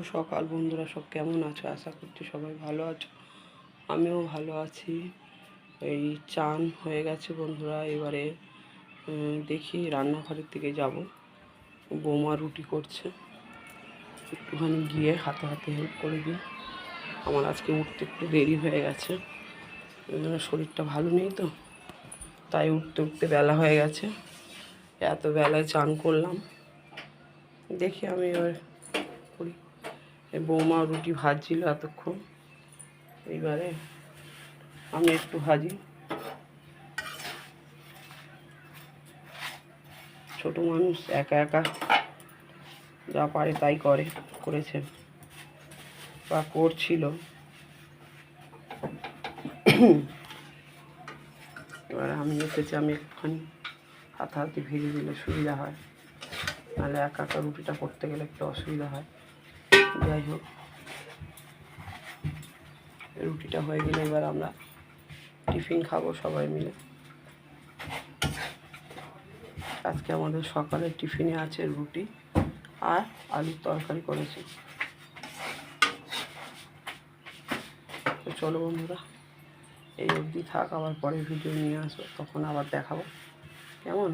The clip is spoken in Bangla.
সকাল, বন্ধুরা সব কেমন আছো? আশা করছি সবাই ভালো আছো। আমিও ভালো আছি। এই চান হয়ে গেছে বন্ধুরা, এবারে দেখি রান্নাঘরের দিকে যাব। বোমা রুটি করছে। একটুখানি গিয়ে হাতে হাতে হেল্প করে দিই। আমার আজকে উঠতে একটু দেরি হয়ে গেছে। শরীরটা ভালো নেই তো, তাই উঠতে উঠতে বেলা হয়ে গেছে। এত বেলায় চান করলাম। দেখি আমি এবার করি। বৌমা রুটি ভাজছিল এতক্ষণ। এইবারে আমি একটু ভাজি। ছোট মানুষ একা একা যা পারে তাই করে, করেছে বা করছিল। এবারে আমি এসেছি, আমি একটুখানি হাতাহাতি ভেজে দিলে সুবিধা হয়। নাহলে একা একা রুটিটা করতে গেলে একটু অসুবিধা হয়। যাই হোক রুটিটা হয়ে গেলে এবার আমরা টিফিন খাব সবাই মিলে। আজকে আমাদের সকালের টিফিনে আছে রুটি আর আলুর তরকারি করেছি। তো চলো বন্ধুরা, এই অবধি থাক, আবার পরে ভিডিও নিয়ে আসব, তখন আবার দেখাবো। কেমন?